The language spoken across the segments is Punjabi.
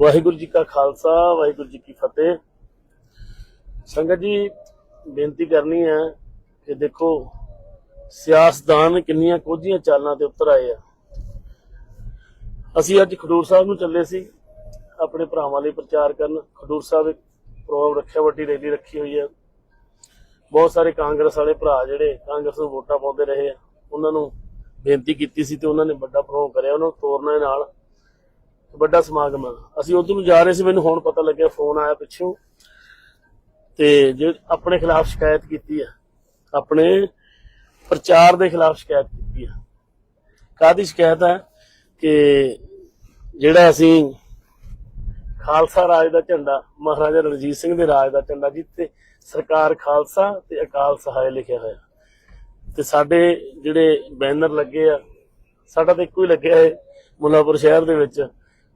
ਵਾਹਿਗੁਰੂ ਜੀ ਕਾ ਖਾਲਸਾ, ਵਾਹਿਗੁਰੂ ਜੀ ਕੀ ਫਤਿਹ। ਸੰਗਤ ਜੀ, ਬੇਨਤੀ ਕਰਨੀ ਹੈ ਕਿ ਦੇਖੋ, ਸਿਆਸਤਦਾਨ ਕਿੰਨੀਆਂ ਕੋਝੀਆਂ ਚਾਲਾਂ ਤੇ ਉਤਰ ਆਏ ਆ। ਅਸੀਂ ਅੱਜ ਖਡੂਰ ਸਾਹਿਬ ਨੂੰ ਚੱਲੇ ਸੀ, ਆਪਣੇ ਭਰਾਵਾਂ ਲਈ ਪ੍ਰਚਾਰ ਕਰਨ। ਖਡੂਰ ਸਾਹਿਬ ਇੱਕ ਪ੍ਰੋਗਰਾਮ ਰੱਖਿਆ, ਵੱਡੀ ਰੈਲੀ ਰੱਖੀ ਹੋਈ ਹੈ। ਬਹੁਤ ਸਾਰੇ ਕਾਂਗਰਸ ਵਾਲੇ ਭਰਾ ਜਿਹੜੇ ਕਾਂਗਰਸ ਨੂੰ ਵੋਟਾਂ ਪਾਉਂਦੇ ਰਹੇ ਆ, ਉਹਨਾਂ ਨੂੰ ਬੇਨਤੀ ਕੀਤੀ ਸੀ ਤੇ ਉਹਨਾਂ ਨੇ ਵੱਡਾ ਪ੍ਰੋਗਰਾਮ ਕਰਿਆ, ਉਹਨਾਂ ਨੂੰ ਤੋਰਨਾ ਨਾਲ। ਵੱਡਾ ਸਮਾਗਮ ਆ। ਅਸੀਂ ਉਧਰ ਨੂੰ ਜਾ ਰਹੇ ਸੀ, ਮੈਨੂੰ ਹੁਣ ਪਤਾ ਲੱਗਿਆ ਫੋਨ ਆਇਆ ਪਿੱਛੋਂ। ਤੇ ਜੇ ਆਪਣੇ ਖਿਲਾਫ ਸ਼ਿਕਾਇਤ ਕੀਤੀ ਆ, ਆਪਣੇ ਪ੍ਰਚਾਰ ਦੇ ਖਿਲਾਫ ਸ਼ਿਕਾਇਤ ਕੀਤੀ ਆ। ਕਾਦੀ ਸ਼ਿਕਾਇਤ ਹੈ ਕਿ ਜਿਹੜਾ ਅਸੀਂ ਖਾਲਸਾ ਰਾਜ ਦਾ ਝੰਡਾ, ਮਹਾਰਾਜਾ ਰਣਜੀਤ ਸਿੰਘ ਦੇ ਰਾਜ ਦਾ ਝੰਡਾ ਜਿੱਤੇ ਸਰਕਾਰ ਖਾਲਸਾ ਤੇ ਅਕਾਲ ਸਹਾਇ ਲਿਖਿਆ ਹੋਇਆ। ਤੇ ਸਾਡੇ ਜਿਹੜੇ ਬੈਨਰ ਲੱਗੇ ਆ, ਸਾਡਾ ਤਾਂ ਇੱਕੋ ਹੀ ਲੱਗਿਆ ਹੈ ਮੁੱਲਾਪੁਰ ਸ਼ਹਿਰ ਦੇ ਵਿੱਚ।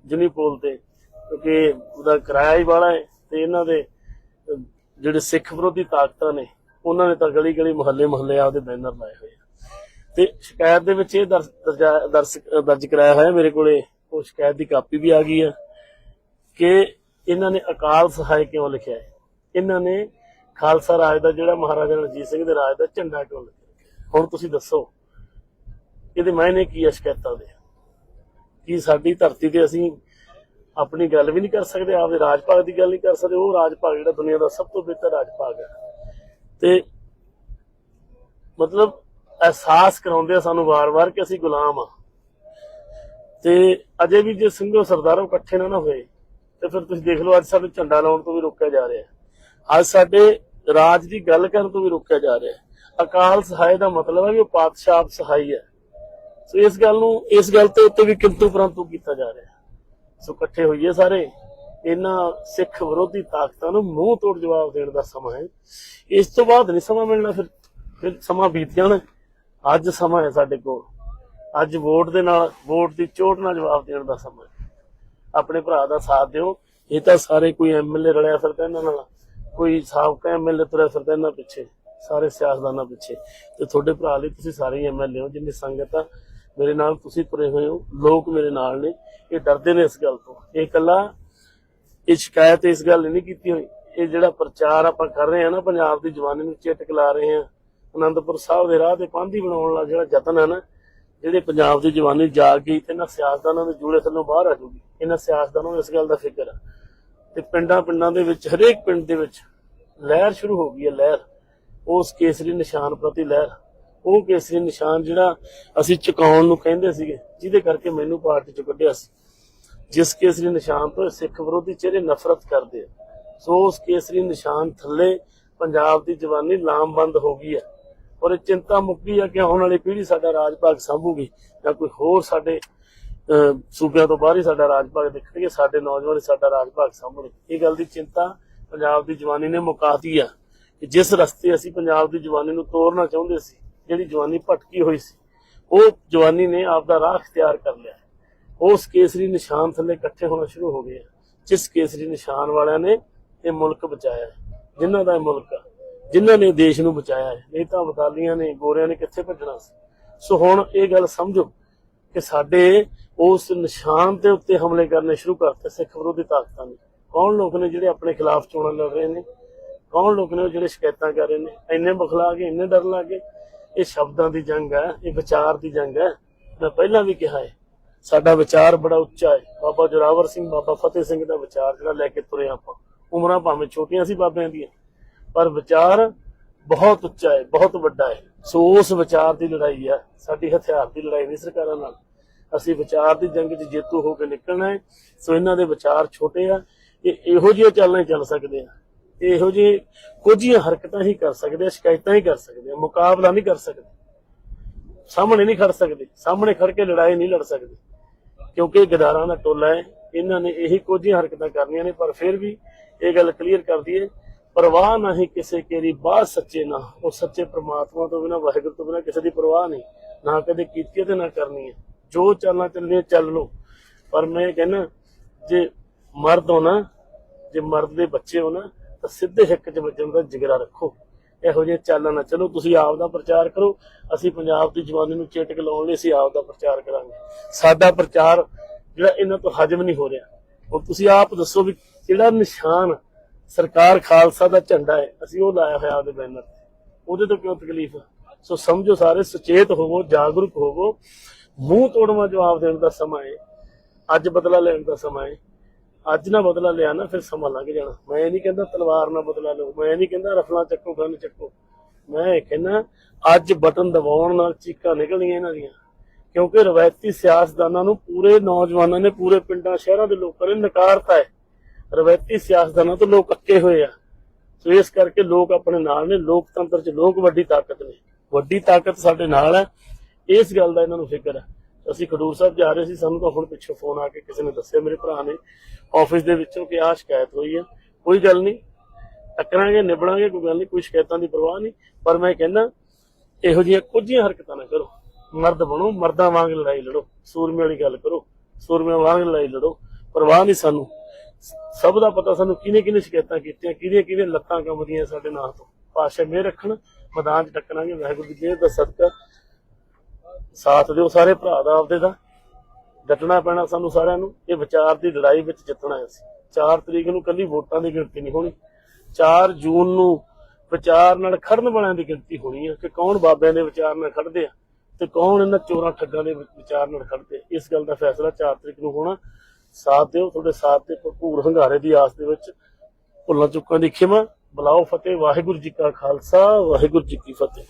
ਜੁਨੀ ਪੋਲ ਤੇ ਕਿਉਂਕਿ ਉਹਦਾ ਕਿਰਾਇਆ ਹੀ ਵਾਲਾ ਹੈ ਤੇ ਇਹਨਾਂ ਦੇ ਅਹ, ਜਿਹੜੇ ਸਿੱਖ ਵਿਰੋਧੀ ਤਾਕਤਾਂ ਨੇ ਉਹਨਾਂ ਨੇ ਤਾਂ ਗਲੀ ਗਲੀ ਮੁਹੱਲੇ ਮੁਹੱਲੇ ਆਪਦੇ ਬੈਨਰ ਲਾਏ ਹੋਏ ਆ। ਤੇ ਸ਼ਿਕਾਇਤ ਦੇ ਵਿੱਚ ਇਹ ਦਰਜ ਦਰਜ ਕਰਾਇਆ ਹੋਇਆ ਮੇਰੇ ਕੋਲੇ ਉਹ ਸ਼ਿਕਾਇਤ ਦੀ ਕਾਪੀ ਵੀ ਆ ਗਈ ਆ ਕਿ ਇਹਨਾਂ ਨੇ ਅਕਾਲ ਸਹਾਇ ਕਿਉਂ ਲਿਖਿਆ ਹੈ? ਇਹਨਾਂ ਨੇ ਖਾਲਸਾ ਰਾਜ ਦਾ ਜਿਹੜਾ ਮਹਾਰਾਜਾ ਰਣਜੀਤ ਸਿੰਘ ਦੇ ਰਾਜ ਦਾ ਝੰਡਾ ਕਿਉਂ ਲਿਖਿਆ? ਹੁਣ ਤੁਸੀਂ ਦੱਸੋ ਇਹਦੇ ਮਾਇਨੇ ਕੀ ਆ ਸ਼ਿਕਾਇਤਾਂ ਦੇ? ਕੀ ਸਾਡੀ ਧਰਤੀ ਤੇ ਅਸੀਂ ਆਪਣੀ ਗੱਲ ਵੀ ਨਹੀਂ ਕਰ ਸਕਦੇ, ਆਪਦੇ ਰਾਜ ਭਾਗ ਦੀ ਗੱਲ ਨਹੀਂ ਕਰ ਸਕਦੇ, ਉਹ ਰਾਜ ਭਾਗ ਜਿਹੜਾ ਦੁਨੀਆ ਦਾ ਸਭ ਤੋਂ ਬਿਹਤਰ ਰਾਜ ਭਾਗ ਹੈ। ਤੇ ਮਤਲਬ ਅਹਿਸਾਸ ਕਰਾਉਂਦੇ ਆ ਸਾਨੂੰ ਵਾਰ-ਵਾਰ ਕਿ ਅਸੀਂ ਗੁਲਾਮ ਆ। ਤੇ ਅਜੇ ਵੀ ਜੇ ਸਿੰਘੋ ਸਰਦਾਰੋ ਇਕੱਠੇ ਨਾ ਨਾ ਹੋਏ, ਤੇ ਫਿਰ ਤੁਸੀਂ ਦੇਖ ਲਓ ਅੱਜ ਸਾਨੂੰ ਝੰਡਾ ਲਾਉਣ ਤੋਂ ਵੀ ਰੋਕਿਆ ਜਾ ਰਿਹਾ ਹੈ। ਅੱਜ ਸਾਡੇ ਰਾਜ ਦੀ ਗੱਲ ਕਰਨ ਤੋਂ ਵੀ ਰੋਕਿਆ ਜਾ ਰਿਹਾ ਹੈ। ਅਕਾਲ ਸਹਾਇ ਦਾ ਮਤਲਬ ਹੈ ਵੀ ਉਹ ਪਾਤਸ਼ਾਹ ਆਪ ਸਹਾਈ ਹੈ। ਸੋ ਇਸ ਗੱਲ ਨੂੰ, ਇਸ ਗੱਲ ਤੇ ਉੱਤੇ ਵੀ ਕਿੰਤੂ ਪਰੰਤੂ ਕੀਤਾ ਜਾ ਰਿਹਾ ਸੋ ਇਕੱਠੇ ਹੋਈਏ ਸਾਰੇ, ਇਹਨਾਂ ਸਿੱਖ ਵਿਰੋਧੀ ਤਾਕਤਾਂ ਨੂੰ ਮੂੰਹ ਤੋੜ ਜਵਾਬ ਦੇਣ ਦਾ ਸਮਾਂ ਹੈ। ਇਸ ਤੋਂ ਬਾਅਦ ਨਹੀਂ ਸਮਾਂ ਮਿਲਣਾ ਫਿਰ ਫਿਰ ਸਮਾਂ ਬੀਤ ਜਾਣਾ ਅੱਜ ਸਮਾਂ ਹੈ ਸਾਡੇ ਕੋਲ। ਅੱਜ ਵੋਟ ਦੇ ਨਾਲ, ਵੋਟ ਦੀ ਚੋਟ ਨਾਲ ਜਵਾਬ ਦੇਣ ਦਾ ਸਮਾਂ ਆਪਣੇ ਭਰਾ ਦਾ ਸਾਥ ਦਿਓ। ਇਹ ਤਾਂ ਸਾਰੇ ਕੋਈ ਐਮਐਲਏ ਰਲਿਆ ਫਿਰਦਾ ਇਹਨਾਂ ਨਾਲ ਕੋਈ ਸਾਬਕਾ ਐਮਐਲਏ ਤੁਰਿਆ ਫਿਰਦਾ ਇਹਨਾਂ ਪਿੱਛੇ। ਸਾਰੇ ਸਿਆਸਤਦਾਨਾਂ ਪਿੱਛੇ। ਤੇ ਤੁਹਾਡੇ ਭਰਾ ਲਈ ਤੁਸੀਂ ਸਾਰੇ ਐਮਐਲਏ ਹੋ, ਜਿੰਨੀ ਸੰਗਤ ਆ। ਮੇਰੇ ਨਾਲ ਤੁਸੀਂ ਤੁਰੇ ਹੋਏ ਹੋ, ਲੋਕ ਮੇਰੇ ਨਾਲ ਨੇ, ਇਹ ਡਰਦੇ ਨੇ ਇਸ ਗੱਲ ਤੋਂ। ਇਹ ਇਕੱਲਾ ਇਹ ਸ਼ਿਕਾਇਤ ਇਸ ਗੱਲ ਨਹੀਂ ਕੀਤੀ ਹੋਈ। ਇਹ ਜਿਹੜਾ ਪ੍ਰਚਾਰ ਆਪਾਂ ਕਰ ਰਹੇ ਹਾਂ ਨਾ, ਪੰਜਾਬ ਦੀ ਜਵਾਨੀ ਨੂੰ ਚੇਟਕ ਲਾ ਰਹੇ ਹਾਂ ਆਨੰਦਪੁਰ ਸਾਹਿਬ ਦੇ ਰਾਹ ਤੇ ਪਾਂਧੀ ਬਣਾਉਣ ਦਾ ਜਿਹੜਾ ਯਤਨ ਹੈ ਨਾ ਜਿਹੜੇ ਪੰਜਾਬ ਦੀ ਜਵਾਨੀ ਜਾਗ ਗਈ ਤੇ ਇਹਨਾਂ ਸਿਆਸਤਦਾਨਾਂ ਦੇ ਜੂੜੇ ਥੱਲੋਂ ਬਾਹਰ ਆ ਜੂਗੀ। ਇਹਨਾਂ ਸਿਆਸਤਦਾਨਾਂ ਨੂੰ ਇਸ ਗੱਲ ਦਾ ਫਿਕਰ ਹੈ ਤੇ ਪਿੰਡਾਂ ਪਿੰਡਾਂ ਦੇ ਵਿੱਚ, ਹਰੇਕ ਪਿੰਡ ਦੇ ਵਿੱਚ ਲਹਿਰ ਸ਼ੁਰੂ ਹੋ ਗਈ ਹੈ, ਲਹਿਰ। ਉਸ ਕੇਸਰੀ ਨਿਸ਼ਾਨ ਪ੍ਰਤੀ ਲਹਿਰ। ਉਹ ਕੇਸਰੀ ਨਿਸ਼ਾਨ ਜਿਹੜਾ ਅਸੀਂ ਚੁਕਾਉਣ ਨੂੰ ਕਹਿੰਦੇ ਸੀਗੇ, ਜਿਹਦੇ ਕਰਕੇ ਮੈਨੂੰ ਪਾਰਟੀ ਚੋਂ ਕੱਢਿਆ ਸੀ। ਜਿਸ ਕੇਸਰੀ ਨਿਸ਼ਾਨ ਤੋਂ ਸਿੱਖ ਵਿਰੋਧੀ ਚਿਹਰੇ ਨਫ਼ਰਤ ਕਰਦੇ ਆ। ਸੋ ਉਸ ਕੇਸਰੀ ਨਿਸ਼ਾਨ ਥੱਲੇ ਪੰਜਾਬ ਦੀ ਜਵਾਨੀ ਲਾਮਬੰਦ ਹੋ ਗਈ ਹੈ ਔਰ ਇਹ ਚਿੰਤਾ ਮੁੱਕੀ ਆ ਕਿ ਆਉਣ ਵਾਲੀ ਪੀੜ੍ਹੀ ਸਾਡਾ ਰਾਜ ਭਾਗ ਸੰਭੂਗੀ ਜਾਂ ਕੋਈ ਹੋਰ ਸਾਡੇ ਸੂਬਿਆਂ ਤੋਂ ਬਾਹਰ ਹੀ ਸਾਡਾ ਰਾਜ ਭਾਗ ਦੇਖਣਗੇ, ਸਾਡੇ ਨੌਜਵਾਨ ਸਾਡਾ ਰਾਜ ਭਾਗ ਸੰਭਣਗੇ। ਇਹ ਗੱਲ ਦੀ ਚਿੰਤਾ ਪੰਜਾਬ ਦੀ ਜਵਾਨੀ ਨੇ ਮੁਕਾਤੀ ਆ ਕਿ ਜਿਸ ਰਸਤੇ ਅਸੀਂ ਪੰਜਾਬ ਦੀ ਜਵਾਨੀ ਨੂੰ ਤੋੜਨਾ ਚਾਹੁੰਦੇ ਸੀ ਜਿਹੜੀ ਜਵਾਨੀ ਭਟਕੀ ਹੋਈ ਸੀ, ਉਹ ਜਵਾਨੀ ਨੇ ਆਪ ਦਾ ਰਾਹ ਇਖਤਿਆਰ ਕਰ ਲਿਆ। ਉਸ ਕੇਸਰੀ ਨਿਸ਼ਾਨ ਥੱਲੇ ਇਕੱਠੇ ਹੋਣਾ ਸ਼ੁਰੂ ਹੋ ਗਏ। ਜਿਸ ਕੇਸਰੀ ਨਿਸ਼ਾਨ ਵਾਲਿਆਂ ਨੇ ਇਹ ਮੁਲਕ ਬਚਾਇਆ। ਜਿਨ੍ਹਾਂ ਦਾ ਇਹ ਮੁਲਕ ਆ, ਜਿਨ੍ਹਾਂ ਨੇ ਦੇਸ਼ ਨੂੰ ਬਚਾਇਆ ਹੈ। ਨਹੀਂ ਤਾਂ ਅਬਦਾਲੀਆਂ ਨੇ, ਗੋਰਿਆਂ ਨੇ ਕਿੱਥੇ ਭੱਜਣਾ ਸੀ? ਸੋ ਹੁਣ ਇਹ ਗੱਲ ਸਮਝੋ ਕਿ ਸਾਡੇ ਉਸ ਨਿਸ਼ਾਨ ਦੇ ਉੱਤੇ ਹਮਲੇ ਕਰਨੇ ਸ਼ੁਰੂ ਕਰਤੇ ਸਿੱਖ ਵਿਰੋਧੀ ਤਾਕਤਾਂ ਨੇ। ਕੌਣ ਲੋਕ ਨੇ ਜਿਹੜੇ ਆਪਣੇ ਖਿਲਾਫ ਚੋਣਾਂ ਲੜ ਰਹੇ ਨੇ? ਕੌਣ ਲੋਕ ਨੇ ਜਿਹੜੇ ਸ਼ਿਕਾਇਤਾਂ ਕਰ ਰਹੇ ਨੇ? ਇੰਨੇ ਬਖਲਾ ਕੇ ਇੰਨੇ ਡਰ ਲੱਗੇ ਇਹ ਸ਼ਬਦਾਂ ਦੀ ਜੰਗ ਹੈ, ਇਹ ਵਿਚਾਰ ਦੀ ਜੰਗ ਹੈ। ਮੈਂ ਪਹਿਲਾਂ ਵੀ ਕਿਹਾ ਹੈ, ਸਾਡਾ ਵਿਚਾਰ ਬੜਾ ਉੱਚਾ ਹੈ। ਬਾਬਾ ਜੋਰਾਵਰ ਸਿੰਘ, ਬਾਬਾ ਫਤਿਹ ਸਿੰਘ ਦਾ ਵਿਚਾਰ ਜਿਹੜਾ ਲੈ ਕੇ ਤੁਰੇ ਆਪਾਂ, ਉਮਰਾਂ ਭਾਵੇਂ ਛੋਟੀਆਂ ਸੀ ਬਾਬਿਆਂ ਦੀਆਂ, ਪਰ ਵਿਚਾਰ ਬਹੁਤ ਉੱਚਾ ਹੈ, ਬਹੁਤ ਵੱਡਾ ਹੈ। ਸੋ ਉਸ ਵਿਚਾਰ ਦੀ ਲੜਾਈ ਹੈ, ਸਾਡੀ ਹਥਿਆਰ ਦੀ ਲੜਾਈ ਨਹੀਂ ਸਰਕਾਰਾਂ ਨਾਲ। ਅਸੀਂ ਵਿਚਾਰ ਦੀ ਜੰਗ 'ਚ ਜੇਤੂ ਹੋ ਕੇ ਨਿਕਲਣਾ ਹੈ। ਸੋ ਇਹਨਾਂ ਦੇ ਵਿਚਾਰ ਛੋਟੇ ਆ, ਇਹ ਇਹੋ ਜਿਹੇ ਚੱਲਣੇ ਚੱਲ ਸਕਦੇ ਆ। ਇਹੋ ਜਿਹੇ ਕੁਝ ਹੀ ਹਰਕਤਾਂ ਹੀ ਕਰ ਸਕਦੇ ਆ, ਸ਼ਿਕਾਇਤਾਂ ਹੀ ਕਰ ਸਕਦੇ ਆ, ਮੁਕਾਬਲਾ ਨਹੀਂ ਕਰ ਸਕਦੇ। ਸਾਹਮਣੇ ਨਹੀਂ ਖੜ ਸਕਦੇ, ਸਾਹਮਣੇ ਖੜ ਕੇ ਲੜਾਈ ਨਹੀਂ ਲੜ ਸਕਦੇ। ਕਿਉਂਕਿ ਇਹ ਗਦਾਰਾਂ ਦਾ ਟੋਲਾ ਹੈ, ਇਹਨਾਂ ਨੇ ਇਹੀ ਕੁਝ ਹੀ ਹਰਕਤਾਂ ਕਰਨੀਆਂ ਨੇ, ਪਰ ਫਿਰ ਵੀ ਇਹ ਗੱਲ ਕਲੀਅਰ ਕਰ ਦਈਏ, ਪਰਵਾਹ ਨਹੀਂ ਕਿਸੇ ਕੇਰੀ ਬਾਹ ਸੱਚੇ ਨਾ, ਉਹ ਸੱਚੇ ਪ੍ਰਮਾਤਮਾ ਤੋਂ ਬਿਨਾ, ਵਾਹਿਗੁਰੂ ਤੋਂ ਬਿਨਾ ਕਿਸੇ ਦੀ ਪਰਵਾਹ ਨਹੀਂ, ਨਾ ਕਦੇ ਕੀਤੀ ਤੇ ਨਾ ਕਰਨੀ ਹੈ। ਜੋ ਚੱਲਣਾ ਚੱਲਣੀ ਚੱਲ ਲੋ ਪਰ ਮੈਂ ਕਹਿੰਦਾ ਜੇ ਮਰਦ ਹੋ ਨਾ ਜੇ ਮਰਦ ਦੇ ਬੱਚੇ ਹੋ ਨਾ ਤਾਂ ਸਿੱਧੇ ਹਿੱਕ 'ਚ ਵੱਜਣ ਦਾ ਜਿਗਰਾ ਰੱਖੋ। ਇਹੋ ਜਿਹੇ ਚੱਲ ਨਾ ਚਲੋ, ਤੁਸੀਂ ਆਪ ਦਾ ਪ੍ਰਚਾਰ ਕਰੋ। ਅਸੀਂ ਪੰਜਾਬ ਦੀ ਜਵਾਨੀ ਨੂੰ ਚੇਟਕ ਲਾਉਣ ਲਈ ਅਸੀਂ ਆਪ ਦਾ ਪ੍ਰਚਾਰ ਕਰਾਂਗੇ। ਸਾਡਾ ਪ੍ਰਚਾਰ ਜਿਹੜਾ ਇਹਨਾਂ ਤੋਂ ਹਜਮ ਨਹੀਂ ਹੋ ਰਿਹਾ, ਹੁਣ ਤੁਸੀਂ ਆਪ ਦੱਸੋ ਵੀ ਕਿਹੜਾ ਨਿਸ਼ਾਨ ਸਰਕਾਰ ਖਾਲਸਾ ਦਾ ਝੰਡਾ ਹੈ? ਅਸੀਂ ਉਹ ਲਾਇਆ ਹੋਇਆ ਉਹਦੇ ਬੈਨਰ ਤੇ। ਉਹਦੇ ਤੋਂ ਕਿਉਂ ਤਕਲੀਫ? ਸੋ ਸਮਝੋ ਸਾਰੇ, ਸੁਚੇਤ ਹੋਵੋ, ਜਾਗਰੂਕ ਹੋਵੋ। ਮੂੰਹ ਤੋੜਵਾ ਜਵਾਬ ਦੇਣ ਦਾ ਸਮਾਂ ਹੈ। ਅੱਜ ਬਦਲਾ ਲੈਣ ਦਾ ਸਮਾਂ ਹੈ। ਅੱਜ ਨਾ ਬਦਲਾ ਲਿਆ ਨਾ, ਫਿਰ ਸਮਾਂ ਲੰਘ ਜਾਣਾ। ਮੈਂ ਨਹੀਂ ਕਹਿੰਦਾ ਤਲਵਾਰ ਨਾਲ ਬਦਲਾ ਲਓ, ਮੈਂ ਨਹੀਂ ਕਹਿੰਦਾ ਰਫਲਾਂ ਚੱਕੋ, ਗਨ ਚੱਕੋ। ਮੈਂ ਕਹਿੰਦਾ ਅੱਜ ਬਟਨ ਦਬਾਉਣ ਨਾਲ ਚੀਕਾਂ ਨਿਕਲਦੀਆਂ ਇਹਨਾਂ ਦੀਆਂ। ਕਿਉਂਕਿ ਰਵਾਇਤੀ ਸਿਆਸਤਦਾਨਾਂ ਨੂੰ ਪੂਰੇ ਨੌਜਵਾਨਾਂ ਨੇ, ਪੂਰੇ ਪਿੰਡਾਂ, ਸ਼ਹਿਰਾਂ ਦੇ ਲੋਕਾਂ ਨੇ ਨਕਾਰਤਾ ਹੈ। ਰਵਾਇਤੀ ਸਿਆਸਤਦਾਨਾਂ ਤੋਂ ਲੋਕ ਅੱਕੇ ਹੋਏ ਆ। ਸੋ ਇਸ ਕਰਕੇ ਲੋਕ ਆਪਣੇ ਨਾਲ ਨੇ, ਲੋਕਤੰਤਰ 'ਚ ਲੋਕ ਵੱਡੀ ਤਾਕਤ ਨੇ। ਵੱਡੀ ਤਾਕਤ ਸਾਡੇ ਨਾਲ ਹੈ। ਇਸ ਗੱਲ ਦਾ ਇਹਨਾਂ ਨੂੰ ਫਿਕਰ ਹੈ। ਅਸੀਂ ਖਡੂਰ ਸਾਹਿਬ ਜਾ ਰਹੇ ਸੀ, ਸਾਨੂੰ ਤਾਂ ਹੁਣ ਪਿੱਛੋਂ ਫੋਨ ਆ ਕੇ ਕਿਸੇ ਨੇ ਦੱਸਿਆ, ਮੇਰੇ ਭਰਾ ਨੇ ਆਫਿਸ ਦੇ ਵਿੱਚੋਂ ਕਿ ਆਹ ਸ਼ਿਕਾਇਤ ਹੋਈ ਹੈ ਕੋਈ ਗੱਲ ਨਹੀਂ, ਟੱਕਰਾਂਗੇ, ਨਿਬੜਾਂਗੇ, ਕੋਈ ਗੱਲ ਨਹੀਂ, ਕੋਈ ਸ਼ਿਕਾਇਤਾਂ ਦੀ ਪਰਵਾਹ ਨਹੀਂ। ਪਰ ਮੈਂ ਕਹਿੰਦਾ, ਇਹੋ ਜਿਹੀਆਂ ਕੁਝੀਆਂ ਹਰਕਤਾਂ ਨਾ ਕਰੋ। ਮਰਦ ਬਣੋ, ਮਰਦਾਂ ਵਾਂਗ ਲੜਾਈ ਲੜੋ। ਸੂਰਮੇ ਵਾਲੀ ਗੱਲ ਕਰੋ, ਸੂਰਮਿਆਂ ਵਾਂਗ ਲੜਾਈ ਲੜੋ। ਪਰਵਾਹ ਨਹੀਂ ਸਾਨੂੰ। ਸਭ ਦਾ ਪਤਾ ਸਾਨੂੰ ਕਿਹਨੇ ਕਿਹਨੇ ਸ਼ਿਕਾਇਤਾਂ ਕੀਤੀਆਂ ਕਿਹਦੀਆਂ ਕਿਹਦੀਆਂ ਲੱਤਾਂ ਕੰਬਦੀਆਂ ਸਾਡੇ ਨਾਂ ਤੋਂ। ਪਾਸ਼ਾ ਮੇ ਰੱਖਣ, ਮੈਦਾਨ 'ਚ ਟੱਕਰਾਂਗੇ। ਵਾਹਿਗੁਰੂ ਦੀ ਮਿਹਰ ਦਾ ਸਦਕਾ ਸਾਥ ਦਿਓ ਸਾਰੇ ਭਰਾ ਦਾ ਆਪਦੇ ਦਾ। ਡਟਣਾ ਪੈਣਾ ਸਾਨੂੰ ਸਾਰਿਆਂ ਨੂੰ। ਇਹ ਵਿਚਾਰ ਦੀ ਲੜਾਈ ਵਿੱਚ ਜਿੱਤਣਾ ਹੈ ਅਸੀਂ। 4 ਤਰੀਕ ਨੂੰ ਕੱਲੀ ਵੋਟਾਂ ਦੀ ਗਿਣਤੀ ਨਹੀਂ ਹੋਣੀ। 4 ਜੂਨ ਨੂੰ ਵਿਚਾਰ ਨਾਲ ਖੜਨ ਵਾਲਿਆਂ ਦੀ ਗਿਣਤੀ ਹੋਣੀ ਹੈ ਕਿ ਕੌਣ ਬਾਬਿਆਂ ਦੇ ਵਿਚਾਰ ਨਾਲ ਖੜਦੇ ਆ ਤੇ ਕੌਣ ਇਹਨਾਂ ਚੋਰਾਂ ਠੱਗਾਂ ਦੇ ਵਿਚਾਰ ਨਾਲ ਖੜਦੇ ਇਸ ਗੱਲ ਦਾ ਫੈਸਲਾ 4 ਤਰੀਕ ਨੂੰ ਹੋਣਾ। ਸਾਥ ਦਿਓ। ਤੁਹਾਡੇ ਸਾਥ ਤੇ ਭਰਪੂਰ ਹੰਗਾਰੇ ਦੀ ਆਸ ਦੇ ਵਿੱਚ ਭੁੱਲਾਂ ਚੁੱਕਾਂ ਦੀ ਖਿਮਾ। ਬੁਲਾਓ ਫਤਿਹ। ਵਾਹਿਗੁਰੂ ਜੀ ਕਾ ਖਾਲਸਾ। ਵਾਹਿਗੁਰੂ ਜੀ ਕੀ ਫਤਿਹ।